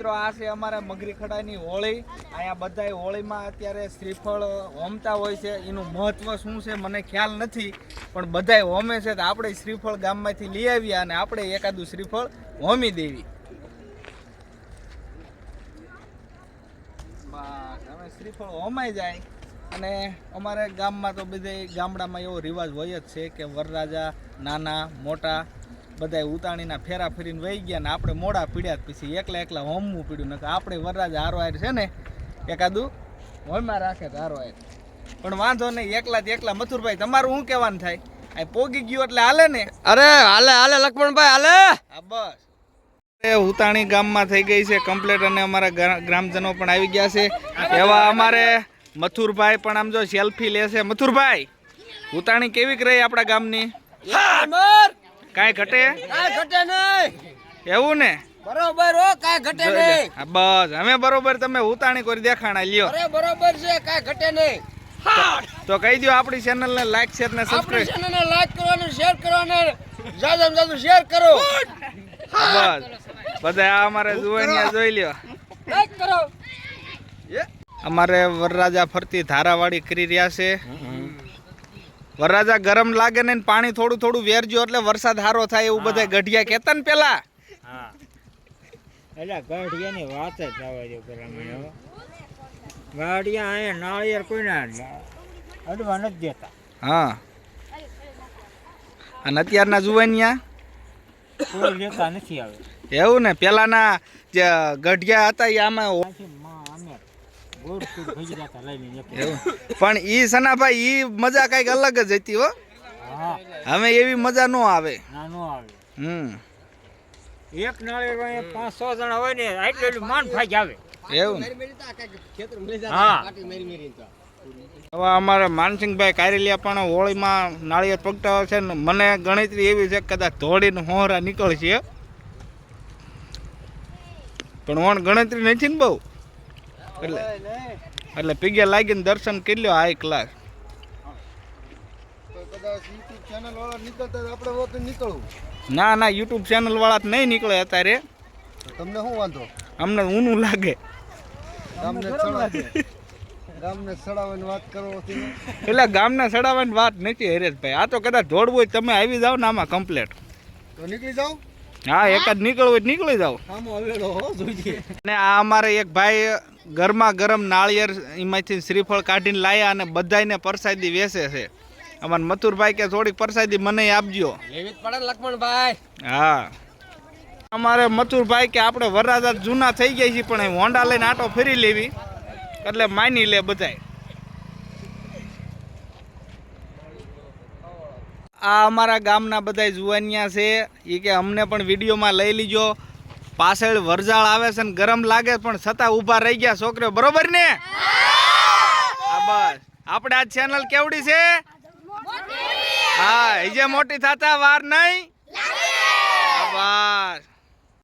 મિત્રો, આ છે અમારા મગરી ખડાની હોળી. અહીંયા બધાય હોળીમાં અત્યારે શ્રીફળ હોમતા હોય છે. એનું મહત્વ શું છે મને ખ્યાલ નથી, પણ બધાય હોમે છે તો આપણે શ્રીફળ ગામમાંથી લઈ આવ્યા અને આપણે એકાદું શ્રીફળ હોમી દેવી. શ્રીફળ હોમાઈ જાય. અને અમારે ગામમાં તો બધે ગામડામાં એવો રિવાજ હોય જ છે કે વરરાજા નાના, મોટા બધાય ઉતાણીના ફેરા ફરીને વહી ગયા ને આપણે મોડા પીડ્યા પછી એકલા એકલા હોમવું પીડ્યું. નકર આપણે વરરાજા હારો હાર છે ને એકાદું હોમાં રાખે તો હારો હાર પણ વાંધો નહીં એકલા એકલા મથુરભાઈ તમારું શું કહેવાનું થાય? આ પોગી ગયું એટલે હાલે ને? અરે હાલે હાલે લક્ષ્મણભાઈ હાલે! હા બસ. એ ઉતાણી ગામમાં થઈ ગઈ છે કમ્પ્લેટ અને અમારા ગ્રામજનો પણ આવી ગયા છે. એવા અમારે મથુરભાઈ પણ આમ જો સેલ્ફી લેશે મથુરભાઈ ઉતાણી કેવી રહી આપણા ગામની? કાંઈ ઘટે? કાંઈ ઘટે નહીં. એવું ને? બરોબર હો કાંઈ ઘટે નહીં. બસ. અમે બરોબર તમે ઉતાણી કરી દેખાણા લ્યો. અરે બરોબર છે કાંઈ ઘટે નહીં. તો કહી દો આપણી ચેનલ ને લાઈક શેર ને આપણી ચેનલ ને લાઈક કરવાનું શેર કરવાનું જાદમ જાદુ શેર કરો. બસ. બધા આ અમારે જુવાનિયા જોઈ લ્યો. લાઈક કરો. અમારે વરરાજા ફરતી ધારાવાળી કરી રહ્યા છે. વરરાજા ગરમ લાગે ને પાણી થોડું થોડું વેરજો એટલે વરસાદ સારો થાય એવું બધા ગઢિયા કહેતા ને પેલા. એટલે ગઢિયા ની વાત જ આવે છે પેલા અહીંયા નાળિયેર કોઈને અડવા નથી દેતા. હા. અને અત્યારના જુવાનિયા કોઈ લેતા નથી આવે એવું ને પેલાના જે ગઢિયા હતા એ આમાં પણ ઈ સનાભાઈ ઈ મજા કંઈક અલગ જ હતી હો. હા. હવે એવી મજા ન આવે. હમ. એક નાળિયેર પાંચ છ જણા હોય ને આટલું માન ફાઈ આવે એવું. હા. હવે અમારે માનસિંહભાઈ કારેલિયા પણ હોળીમાં નાળિયેર પગટાવે છે ને મને ગણતરી એવી છે કદાચ ધોળીને હોરા નીકળશે. પણ ઓણ ગણતરી નથી ને બહુ? એટલે એટલે પીગે લાગીને દર્શન કરી લ્યો હાઈ ક્લાસ ના ના યુટ્યુબ ચેનલ વાળા તો નહીં નીકળે અત્યારે. તમને શું વાંધો? અમને ઊનું લાગે. ગામને ગામને સડાવવાની વાત કરો એટલે ગામને સડાવવાની વાત નથી હરેશભાઈ. આ તો કદાચ દોડવું હોય તમે આવી જાઓ ને આમાં કમ્પ્લેટ તો નીકળી જાઓ? હા એકાદ નીકળવું હોય નીકળી જાઓ. અને આ અમારે એક ભાઈ ગરમા ગરમ નાળિયેર એમાંથી શ્રીફળ કાઢીને લાયા અને બધાયને પરસાદી વેચે છે. અમારે મથુરભાઈ કે થોડીક પરસાદી મને આપજો. લેવી પડે લક્ષ્મણભાઈ. હા. અમારે મથુરભાઈ કે આપણે વરરાજા જૂના થઈ ગયા છીએ પણ હોન્ડા લઈને આટો ફેરી લેવી. એટલે માની લે બધાય. આ અમારા ગામના બધા જુવાનિયા છે. એ કે અમને પણ વિડીયોમાં લઈ લીજો. પાછળ વરજાળ આવે છે ને ગરમ લાગે પણ છતાં ઊભા રહી ગયા છોકરીઓ. બરોબર ને? બસ. આપણે આ ચેનલ કેવડી છે? હા એ જે મોટી થતા વાર નહીં? બસ.